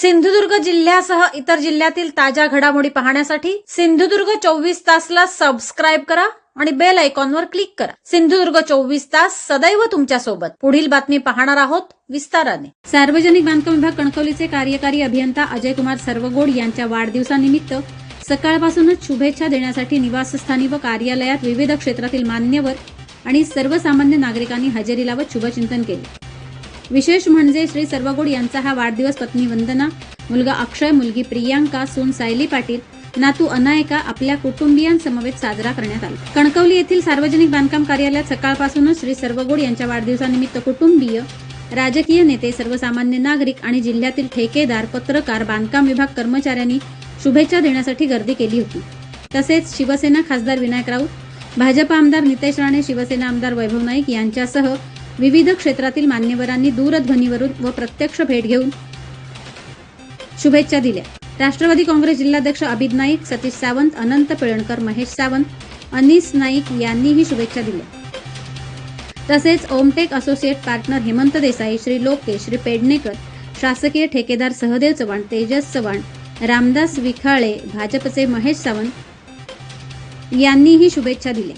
सिंधुदुर्ग जिल्ह्यासह इतर जिल्ह्यातील ताज्या घडामोडी पाहण्यासाठी सिंधुदुर्ग चोवीस तासला सबस्क्राईब करा आणि बेल आयकॉनवर क्लिक करा. सिंधुदुर्ग चोवीस तास सदैव तुमच्यासोबत. पुढील बातमी पाहणार आहोत विस्ताराने. सार्वजनिक बांधकाम विभाग कणकवलीचे कार्यकारी अभियंता अजय कुमार सर्वगोड यांच्या वाढदिवसानिमित्त सकाळपासूनच शुभेच्छा देण्यासाठी निवासस्थानी व कार्यालयात विविध क्षेत्रातील मान्यवर आणि सर्वसामान्य नागरिकांनी हजेरी लावत शुभचिंतन केले. विशेष म्हणजे श्री सर्वगुड यांचा हा वाढदिवस पत्नी वंदना मुलगा अक्षय मुलगी प्रियांका सून सायली पाटील नातू अनायका आपल्या कुटुंबियांसमवेत साजरा करण्यात आला. कणकवली येथील सार्वजनिक बांधकाम कार्यालयात सकाळपासूनच श्री सर्वगोड यांच्या वाढदिवसानिमित्त कुटुंबीय राजकीय नेते सर्वसामान्य नागरिक आणि जिल्ह्यातील ठेकेदार पत्रकार बांधकाम विभाग कर्मचाऱ्यांनी शुभेच्छा देण्यासाठी गर्दी केली होती. तसेच शिवसेना खासदार विनायक राऊत भाजप आमदार नितेश राणे शिवसेना आमदार वैभव नाईक यांच्यासह विविध क्षेत्रातील मान्यवरांनी दूरध्वनीवरून व प्रत्यक्ष भेट घेऊन शुभेच्छा दिल्या. राष्ट्रवादी काँग्रेस जिल्हाध्यक्ष अभिद नाईक सतीश सावंत अनंत पिळणकर महेश सावंत अनिस नाईक यांनीही शुभेच्छा दिल्या. तसेच ओमटेक असोसिएट पार्टनर हेमंत देसाई श्री लोके श्री पेडणेकर शासकीय ठेकेदार सहदेव चव्हाण तेजस चव्हाण रामदास विखाळे भाजपचे महेश सावंत यांनीही शुभेच्छा दिल्या.